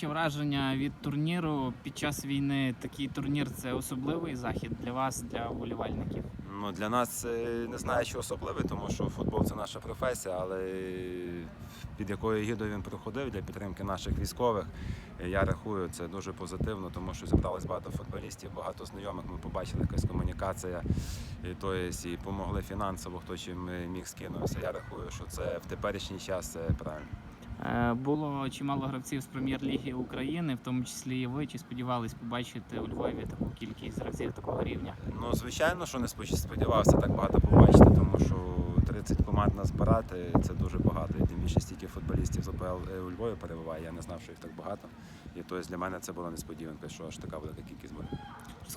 ваші враження від турніру під час війни? Такий турнір це особливий захід для вас, для вболівальників. Ну, для нас е, не знаю, що особливе, тому що футбол це наша професія, але під якою гідою він проходив для підтримки наших військових, е, я рахую, це дуже позитивно, тому що зібралось багато футболістів, багато знайомих. Ми побачили якась комунікація, і, то є, і помогли фінансово, хто чим е, міг скинувся. Я рахую, що це в теперішній час це правильно. Е, Було чимало гравців з прем'єр-ліги України, в тому числі і ви. Чи сподівались побачити у Львові таку кількість гравців такого рівня? Ну, звичайно, що не сподівався так багато побачити, тому що 30 команд назбирати це дуже багато. І тим більше стільки футболістів з ОПЛ е, у Львові перебуває. Я не знав, що їх так багато. І тобто для мене це була несподіванка, що аж така велика кількість буде.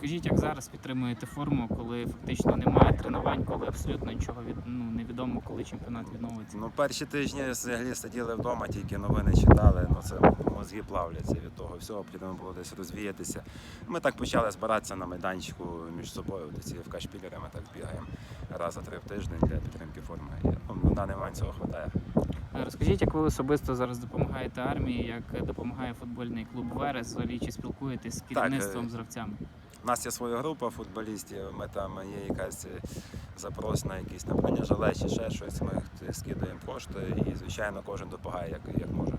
Скажіть, як зараз підтримуєте форму, коли фактично немає тренувань, коли абсолютно нічого від ну невідомо, коли чемпіонат відновиться? Ну, перші тижні взагалі сиділи вдома, тільки новини читали. Ну це мозги плавляться від того всього. Потрібно було десь розвіятися. Ми так почали збиратися на майданчику між собою. До цієї ФК шпілери ми так бігаємо раз за три в тиждень для підтримки форми. І, ну, на даний момент цього вистачає. Е, Розкажіть, як ви особисто зараз допомагаєте армії, як допомагає футбольний клуб Верес, взагалі чи спілкуєтесь з керівництвом е, з гравцями? У нас є своя група футболістів. Ми там є якась е, запрос на якісь там бронежилет чи ще щось. Ми скидаємо кошти і, звичайно, кожен допомагає як, як може.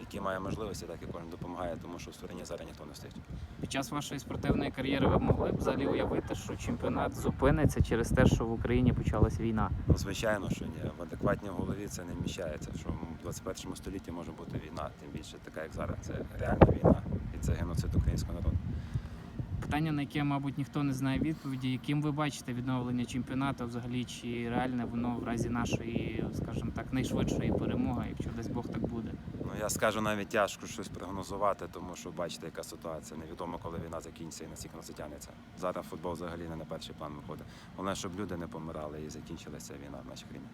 Які має можливості, так і кожен допомагає, тому що в стороні зараз ніхто не стоїть. Під час вашої спортивної кар'єри ви могли б взагалі уявити, що чемпіонат зупиниться через те, що в Україні почалась війна? Ну, звичайно, що ні. В адекватній голові це не вміщається. Що в 21 столітті може бути війна, тим більше така, як зараз. Це реальна війна, і це геноцид українського народу. Питання, на яке, мабуть, ніхто не знає відповіді, яким ви бачите відновлення чемпіонату, взагалі, чи реальне воно в разі нашої, скажімо так, найшвидшої перемоги, якщо десь Бог так буде? Ну я скажу навіть тяжко щось прогнозувати, тому що бачите, яка ситуація. Невідомо, коли війна закінчиться і наскільки вона затягнеться. Зараз футбол взагалі не на перший план виходить. Головне, щоб люди не помирали і закінчилася війна в нашій країні.